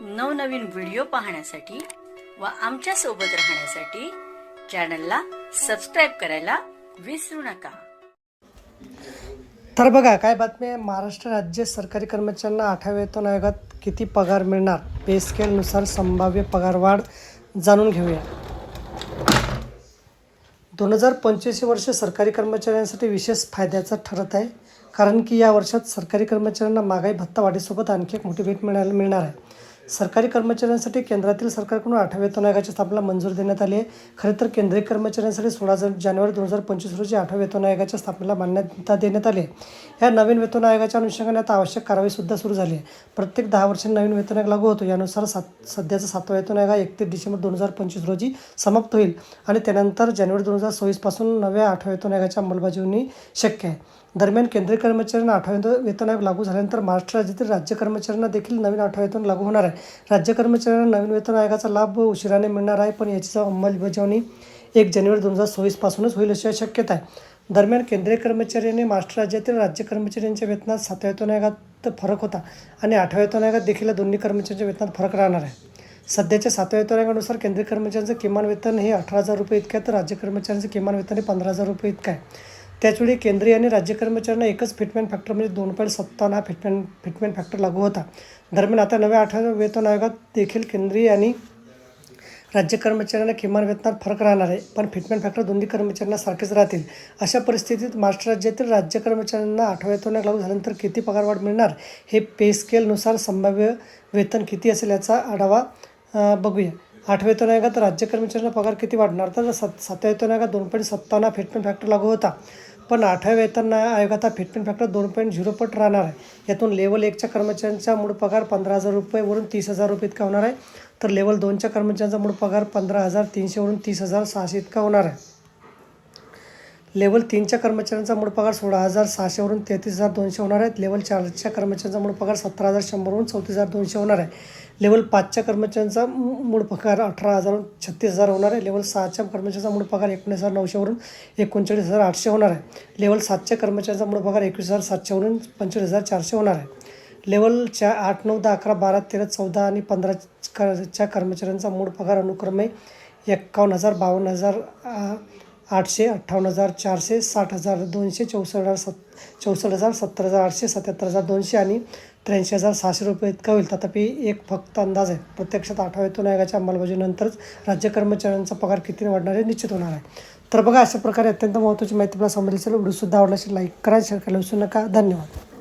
नवनवीन व्हिडिओ पाहण्यासाठी व आमच्यासोबत राहण्यासाठी चॅनलला सबस्क्राईब करायला विसरू नका. तर बघा काय बातमी आहे? महाराष्ट्र राज्य सरकारी कर्मचाऱ्यांना आठव्या वेतन आयोगात किती पगार मिळणार? पे स्केलनुसार संभाव्य पगारवाढ जाणून घेऊया. दोन हजार पंचवीस वर्ष सरकारी कर्मचाऱ्यांसाठी विशेष फायद्याचं ठरत आहे. कारण की या वर्षात सरकारी कर्मचाऱ्यांना महागाई भत्ता वाढीसोबत आणखी एक मोठी भेट मिळायला मिळणार आहे. सरकारी कर्मचाऱ्यांसाठी केंद्रातील सरकारकडून आठव्या वेतन आयोगाची स्थापना मंजूर देण्यात आली आहे. खरं तर केंद्रीय कर्मचाऱ्यांसाठी सोळा जानेवारी दोन हजार पंचवीस रोजी आठव्या वेतन आयोगाच्या स्थापनेला मान्यता देण्यात आली आहे. या नवीन वेतन आयोगाच्या अनुषंगाने आता आवश्यक कारवाईसुद्धा सुरू झाली आहे. प्रत्येक दहा वर्षांनी नवीन वेतन आयोग लागू होतो. यानुसार सात सध्याचा सातवा वेतन आयोग एकतीस डिसेंबर दोन हजार पंचवीस रोजी समाप्त होईल आणि त्यानंतर जानेवारी दोन हजार सव्वीसपासून नव्या आठव्या वेतन आयोगाच्या अंमलबजावणी शक्य आहे. दरम्यान केंद्रीय कर्मचाऱ्यांना आठव्या वेतन आयोग लागू झाल्यानंतर महाराष्ट्र राज्यातील राज्य कर्मचाऱ्यांना देखील नवीन आठवं लागू होणार आहे. राज्य कर्मचाऱ्यांना नवीन वेतन आयोगाचा लाभ उशिराने मिळणार आहे पण याची अंमलबजावणी एक जानेवारी दोन हजार सोवीसपासूनच होईल अशी शक्यता आहे. दरम्यान केंद्रीय कर्मचाऱ्यांनी महाराष्ट्र राज्यातील राज्य कर्मचाऱ्यांच्या वेतनात सातव्या आयोगात फरक होता आणि आठव्या आयोगात देखील दोन्ही कर्मचाऱ्यांच्या वेतनात फरक राहणार आहे. सध्याच्या सातव्या आयोगानुसार केंद्रीय कर्मचाऱ्यांचं किमान वेतन हे अठरा हजार रुपये इतकं आहे तर राज्य कर्मचाऱ्यांचं किमान वेतन हे पंधरा हजार रुपये इतकं आहे. त्याचवेळी केंद्रीय आणि राज्य कर्मचाऱ्यांना एकच फिटमेंट फॅक्टर म्हणजे दोन पॉईंट सत्तावन्न हा फिटमेंट फिटमेंट फॅक्टर लागू होता. दरम्यान आता नव्या आठव्या वेतन आयोगात देखील केंद्रीय आणि राज्य कर्मचाऱ्यांना किमान वेतनात फरक राहणार आहे पण फिटमेंट फॅक्टर दोन्ही कर्मचाऱ्यांना सारखेच राहतील. अशा परिस्थितीत महाराष्ट्र राज्यातील राज्य कर्मचाऱ्यांना आठव्यातून वेतन लागू झाल्यानंतर किती पगारवाढ मिळणार? हे पे स्केलनुसार संभाव्य वेतन किती असेल याचा आढावा बघूया. आठव्या वेतन आयोगात राज्य कर्मचाऱ्यांना पगार किती वाढणार? तर सात सातव्या वेतन आयोगात दोन पॉईंट सत्तावन्न फिटमेंट फॅक्टर लागू होता. पण आठव्या वेतन आयोगात हा फिटमेंट फॅक्टर दोन पॉईंट झिरो पट राहणार आहे. यातून लेवल एकच्या कर्मचाऱ्यांचा मूळ पगार पंधरा हजार रुपयेवरून तीस हजार रुपये इतका होणार आहे. तर लेवल दोनच्या कर्मचाऱ्यांचा मूळ पगार पंधरा हजार तीनशेवरून तीस हजार सहाशे इतका होणार आहे. लेवल तीनच्या कर्मचाऱ्यांचा मूळ पगार सोळा हजार सहाशेवरून तेहतीस हजार दोनशे होणार आहेत लेवल चारच्या कर्मचाऱ्यांचा मूळ पगार सतरा हजार शंभरवरून चौतीस हजार दोनशे होणार आहे. लेवल पाचच्या कर्मचाऱ्यांचा मू- मूळ पगार अठरा हजारवरून छत्तीस हजार होणार आहे. लेवल सहाच्या कर्मचाऱ्यांचा मूळ पगार एकोणीस हजार नऊशेवरून एकोणचाळीस हजार आठशे होणार आहे. लेवल सातच्या कर्मचाऱ्यांचा मूळ पगार एकवीस हजार सातशेवरून पंचेचाळीस हजार चारशे होणार आहे. लेवलच्या आठ नऊ दहा अकरा बारा तेरा चौदा आणि पंधराच्या कर्मचाऱ्यांचा मूळ पगार अनुक्रमे एक्कावन्न हजार बावन्न हजार आठशे अठ्ठावन्न हजार चारशे साठ हजार दोनशे चौसष्ट हजार सत् चौसष्ट हजार सत्तर हजार आठशे सत्याहत्तर हजार दोनशे आणि त्र्याऐंशी हजार सहाशे रुपये इतका होईल. तथापि एक फक्त अंदाज आहे. प्रत्यक्षात आठव्यातून आयोगाच्या अंमलबजावणीनंतरच राज्य कर्मचाऱ्यांचा पगार किती वाढणार आहे निश्चित होणार आहे. तर बघा अशा प्रकारे अत्यंत महत्त्वाची माहिती मला समजली असेल. व्हिडिओसुद्धा आवडला असेल लाईक करा शेअर करायला विसरू नका. धन्यवाद.